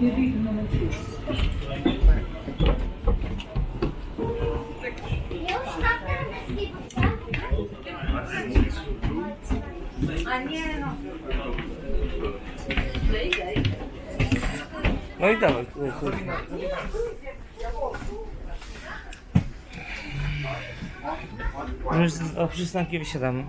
You read number two. No i dawaj. No już o przystanki wysiadamy.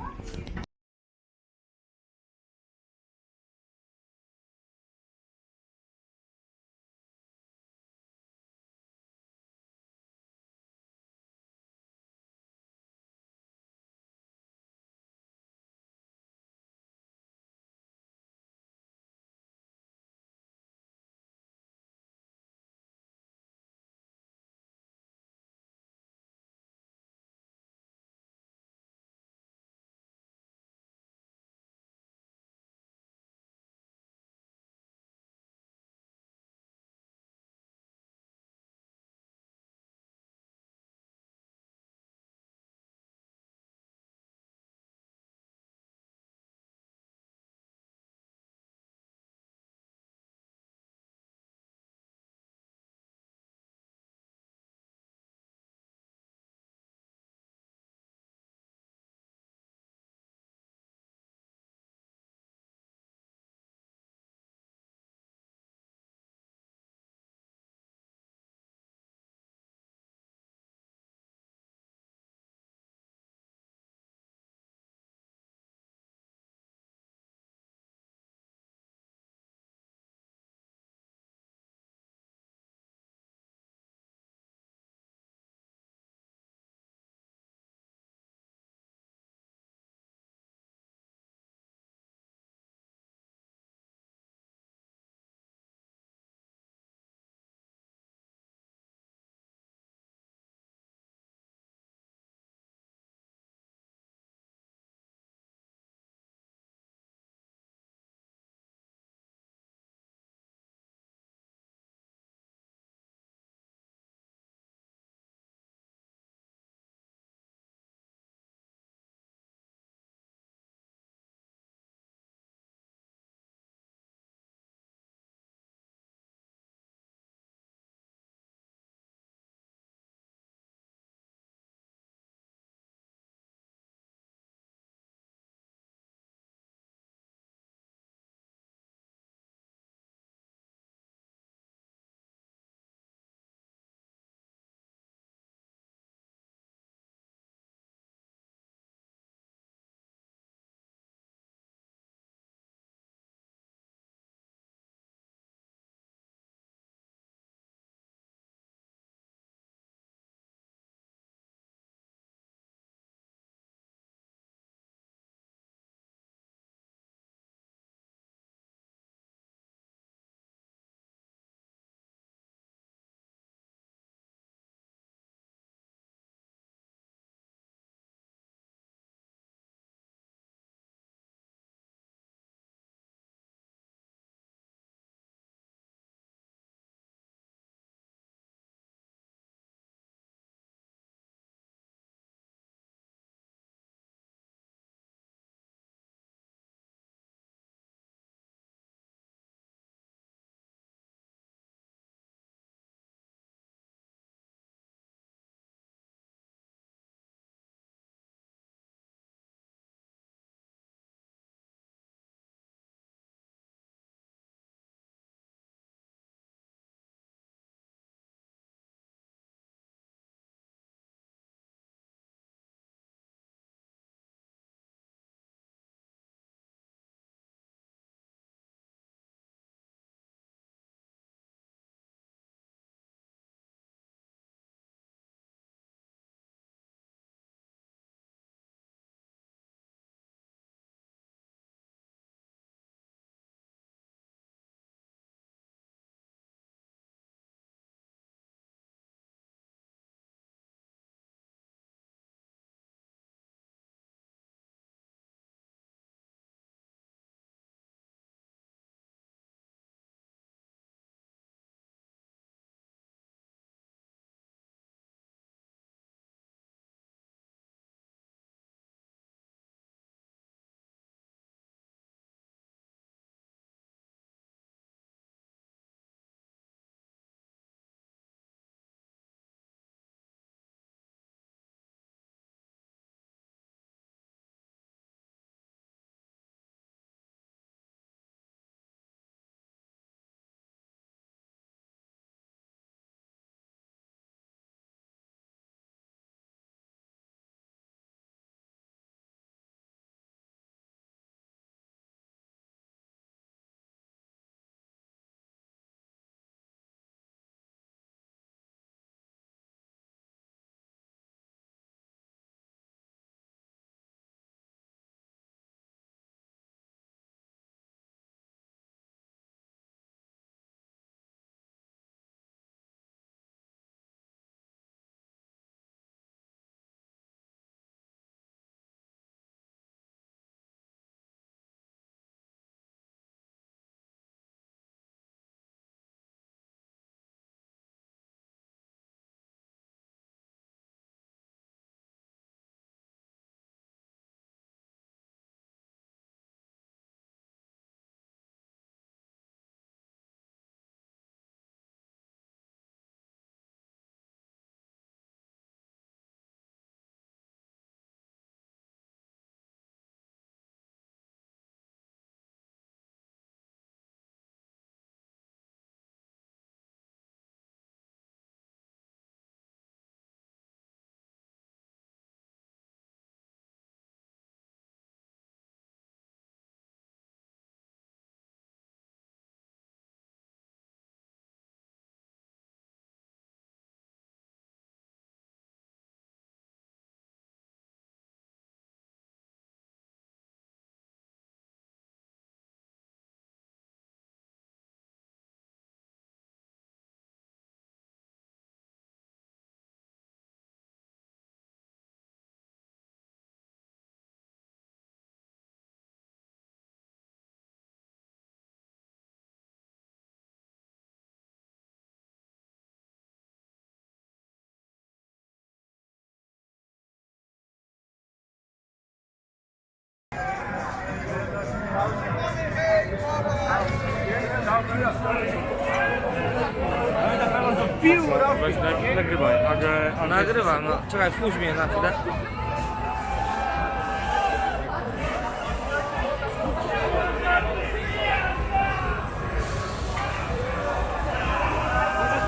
Weź nag- nagrywaj. Agę, agę. Nagrywam, no czekaj, wpuść mnie na chwilę.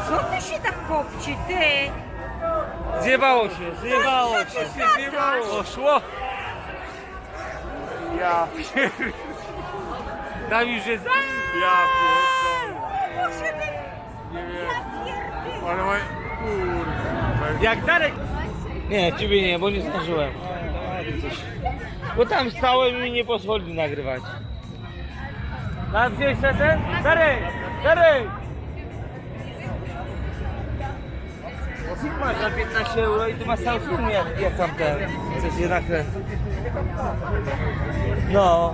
Co ty się tak kopci, ty? Zjebało się, zjebało się, zjebało, szło. Ja pier... Tam już jest... Ja pierdolę. Nie wiem. Ale Jak Darek... Nie, ciebie nie, bo nie zdążyłem. Bo tam stałem i nie pozwolili nagrywać. Nas gdzieś ten? Darek! Darek! Masz za 15 euro i tu masz cały film jak, jak tam ten. Chcesz je nakręcić. No.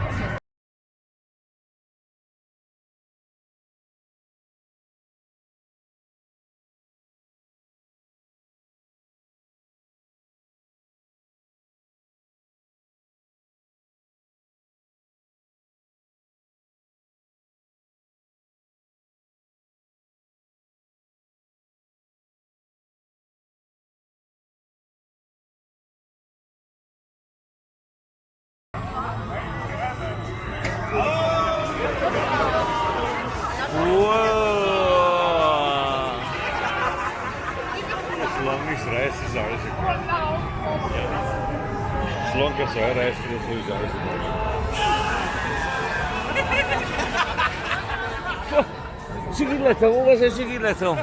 misreißen ist alles egal. Ja. Solange er so reist, ist sowieso alles egal. Sigue la toma, vamos a la.